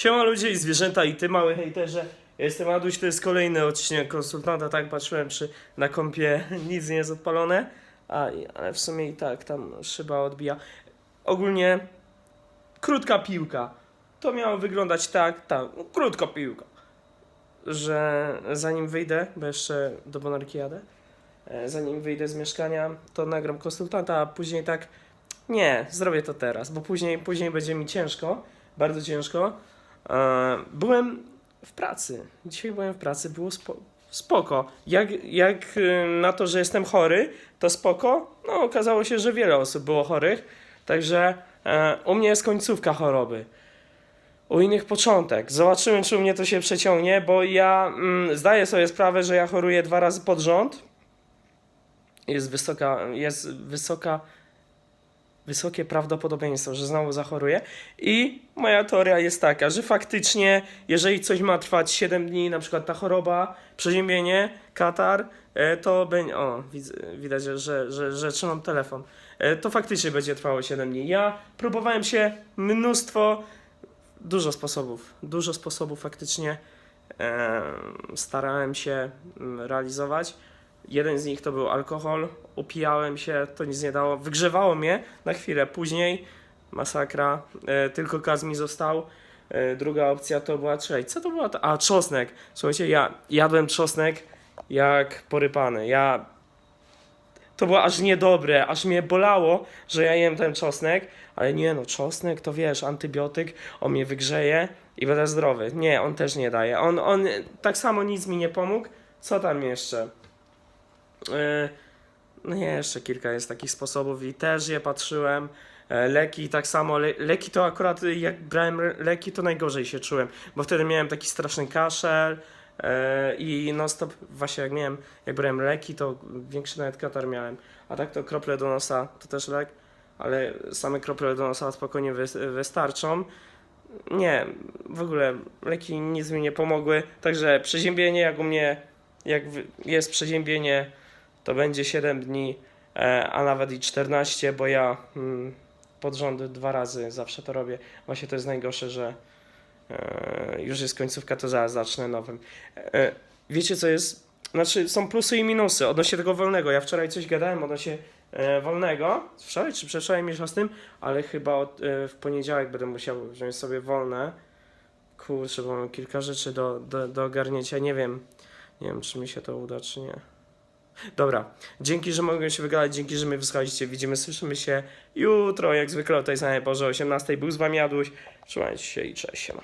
Siema ludzie i zwierzęta i ty mały hejterze. Ja jestem Aduś, to jest kolejny odcinek konsultanta, tak patrzyłem czy na kompie nic nie jest odpalone, a, ale w sumie i tak tam szyba odbija. Ogólnie krótka piłka. To miało wyglądać tak, tak, no, krótka piłka. Że zanim wyjdę, bo jeszcze do Bonarki jadę, e, zanim wyjdę z mieszkania, to nagram konsultanta, a później tak, nie, zrobię to teraz, bo później, później będzie mi ciężko, bardzo ciężko. E, Byłem w pracy. Dzisiaj byłem w pracy, było spo, spoko. Jak, jak y, na to, że jestem chory, to spoko. No, okazało się, że wiele osób było chorych. Także e, u mnie jest końcówka choroby. U innych początek. Zobaczymy, czy u mnie to się przeciągnie, bo ja mm, zdaję sobie sprawę, że ja choruję dwa razy pod rząd. Jest wysoka, jest wysoka, wysokie prawdopodobieństwo, że znowu zachoruję. I moja teoria jest taka, że faktycznie, jeżeli coś ma trwać 7 dni, na przykład ta choroba, przeziębienie, katar, e, to będzie. O, widać, że, że, że, że trzymam telefon. E, To faktycznie będzie trwało 7 dni. Ja próbowałem się mnóstwo, dużo sposobów, dużo sposobów faktycznie e, starałem się mm, realizować. Jeden z nich to był alkohol. Upijałem się, to nic nie dało. Wygrzewało mnie na chwilę. Później masakra. E, tylko gaz mi został. E, druga opcja to była, czekaj, co to była? ta- A, czosnek. Słuchajcie, ja jadłem czosnek jak porypany. Ja... To było aż niedobre, aż mnie bolało, że ja jem ten czosnek, ale nie no, czosnek to wiesz, antybiotyk, on mnie wygrzeje i będę zdrowy. Nie, on też nie daje. On, on tak samo nic mi nie pomógł. Co tam jeszcze? E, No jeszcze kilka jest takich sposobów i też je patrzyłem. E, Leki tak samo, le, leki to akurat jak brałem leki to najgorzej się czułem, bo wtedy miałem taki straszny kaszel e, i non stop właśnie jak miałem, jak brałem leki to większy nawet katar miałem, a tak to krople do nosa to też lek, ale same krople do nosa spokojnie wy, wystarczą. Nie, w ogóle leki nic mi nie pomogły, także przeziębienie jak u mnie, jak jest przeziębienie to będzie 7 dni, e, a nawet i 14, bo ja mm, pod rząd dwa razy zawsze to robię. Właśnie to jest najgorsze, że e, już jest końcówka, to zaraz zacznę nowym. E, wiecie co jest? Znaczy są plusy i minusy odnośnie tego wolnego. Ja wczoraj coś gadałem odnośnie wolnego. Wczoraj czy przedwczoraj mieszkam z tym, ale chyba od, w poniedziałek będę musiał wziąć sobie wolne. Kurczę, bo mam kilka rzeczy do, do, do ogarnięcia. Nie wiem. Nie wiem, czy mi się to uda, czy nie. Dobra, dzięki, że mogłem się wygadać, dzięki, że mnie wysłuchaliście. Widzimy, słyszymy się jutro, jak zwykle o tej samej porze, o 18. Był z wami Jadłuś. Trzymajcie się i cześć. Siema.